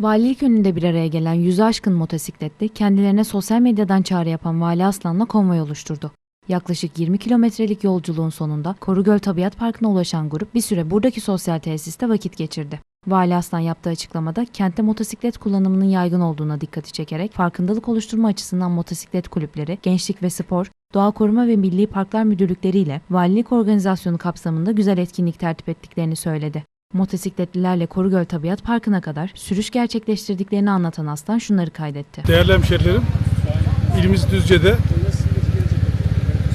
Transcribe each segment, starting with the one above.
Valilik önünde bir araya gelen yüzü aşkın motosikletli kendilerine sosyal medyadan çağrı yapan Vali Aslan'la konvoy oluşturdu. Yaklaşık 20 kilometrelik yolculuğun sonunda Korugöl Tabiat Parkı'na ulaşan grup bir süre buradaki sosyal tesiste vakit geçirdi. Vali Aslan yaptığı açıklamada kentte motosiklet kullanımının yaygın olduğuna dikkati çekerek farkındalık oluşturma açısından motosiklet kulüpleri, gençlik ve spor, doğa koruma ve milli parklar müdürlükleri ile valilik organizasyonu kapsamında güzel etkinlik tertip ettiklerini söyledi. Motosikletlilerle Korugöl Tabiat Parkı'na kadar sürüş gerçekleştirdiklerini anlatan Aslan şunları kaydetti. Değerli hemşerilerim, ilimiz Düzce'de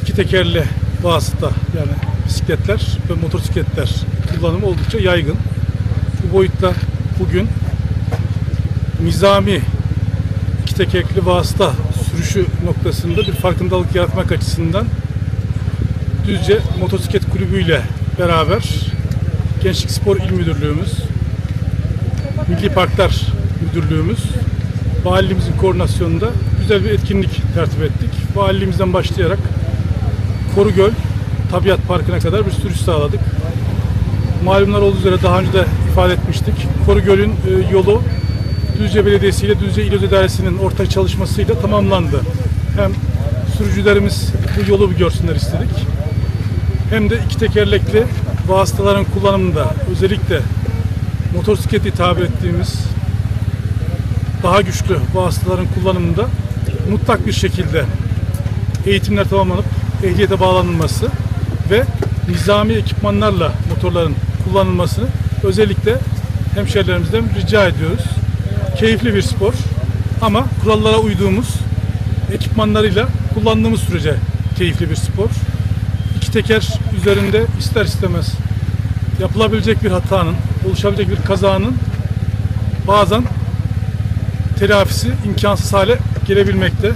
iki tekerli vasıta yani bisikletler ve motosikletler kullanımı oldukça yaygın. Bu boyutta bugün nizami iki tekerlekli vasıta sürüşü noktasında bir farkındalık yaratmak açısından Düzce Motosiklet Kulübü ile beraber Gençlik Spor İl Müdürlüğümüz, Milli Parklar Müdürlüğümüz, Valiliğimizin koordinasyonunda güzel bir etkinlik tertip ettik. Valiliğimizden başlayarak Korugöl Tabiat Parkı'na kadar bir sürüş sağladık. Malumlar olduğu üzere daha önce de ifade etmiştik. Korugöl'ün e, yolu Düzce Belediyesi ile Düzce İl Öz İdaresi'nin ortak çalışmasıyla tamamlandı. Hem sürücülerimiz bu yolu bir görsünler istedik. Hem de iki tekerlekli vasıtaların kullanımında özellikle motosikleti tabir ettiğimiz daha güçlü vasıtaların kullanımında mutlak bir şekilde eğitimler tamamlanıp ehliyete bağlanılması ve nizami ekipmanlarla motorların kullanılmasını özellikle hemşerilerimizden rica ediyoruz. Keyifli bir spor ama kurallara uyduğumuz ekipmanlarıyla kullandığımız sürece keyifli bir spor. Teker üzerinde ister istemez yapılabilecek bir hatanın, oluşabilecek bir kazanın bazen telafisi imkansız hale gelebilmekte.